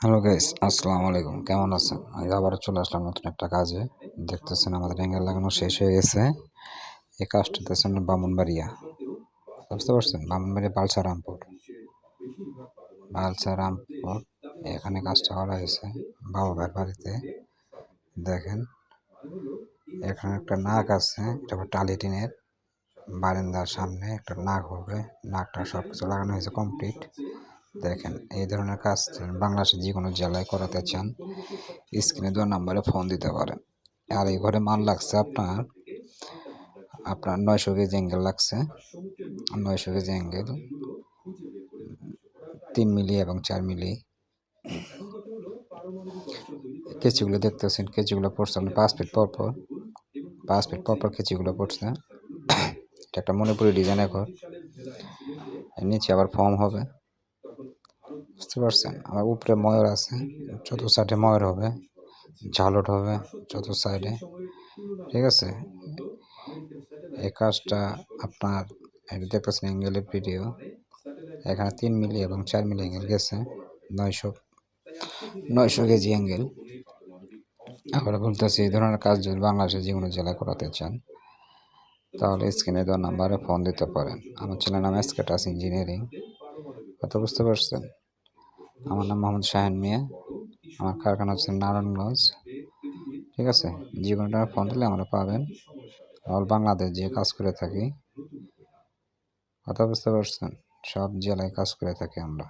Hello guys আসসালামু আলাইকুম কেমন আছেন? আজ আবারও চলে আসলাম নতুন একটা কাজে। দেখতেছেন আমাদের অ্যাঙ্গেল লাগানো শেষ হয়ে গেছে। এই কাজটা দেখছেন বামুনবাড়িয়া। বুঝতে পারছেন? বামুনবাড়িয়া বালসারামপুর বালসারামপুর এখানে কাজটা করা হয়েছে। বাবা ভাইয়ের বাড়িতে। দেখেন, এখানে একটা নাক আছে, এটা টালি টিনের বারান্দার সামনে একটা নাক হবে। নাকটা সব কিছু লাগানো হয়েছে কমপ্লিট। দেখেন, এই ধরনের কাজ বাংলাদেশের যে কোনো জেলায় করাতে চান, স্ক্রিনে দেওয়ার নাম্বারে ফোন দিতে পারেন। আর এই ঘরে মাল লাগছে আপনার আপনার নয়শো কেজি অ্যাঙ্গেল লাগছে, নয়শো কেজি অ্যাঙ্গেল তিন মিলি এবং চার মিলি। কেচিগুলো দেখতেছেন, কেচিগুলো পড়ছে আপনি পাঁচ ফিট পর পর, পাঁচ ফিট পর পর কেচিগুলো পড়ছে। এটা একটা মণিপুরি ডিজাইনের ঘর। নিচে আবার ফর্ম হবে। বুঝতে পারছেন? আমার উপরে ময়ূর আছে চত সাইডে ময়ূর হবে, ঝালট হবে চত সাইডে, ঠিক আছে? এই কাজটা আপনার দেখতেছেন অ্যাঙ্গেলের ভিডিও এখানে তিন মিলি এবং চার মিলি অ্যাঙ্গেল গেছে, নয়শো নয়শো কেজি অ্যাঙ্গেল। আমরা বলতেছি, এই ধরনের কাজ যদি বাংলাদেশের যে কোনো জেলায় করাতে চান, তাহলে স্ক্রিনে দেওয়া নাম্বারে ফোন দিতে পারেন। আমার ছেলের নাম এসকেটাস ইঞ্জিনিয়ারিং। কথা বুঝতে পারছেন? আমার নাম মোহাম্মদ শাহিন মিয়া। আমার কারখানা হচ্ছে নারায়ণগঞ্জ। ঠিক আছে? যে কোনো টাকা ফোন দিলে আমরা পাবেন। অল বাংলাদেশ যে কাজ করে থাকি, কথা বুঝতে পারছেন? সব জেলায় কাজ করে থাকি আমরা।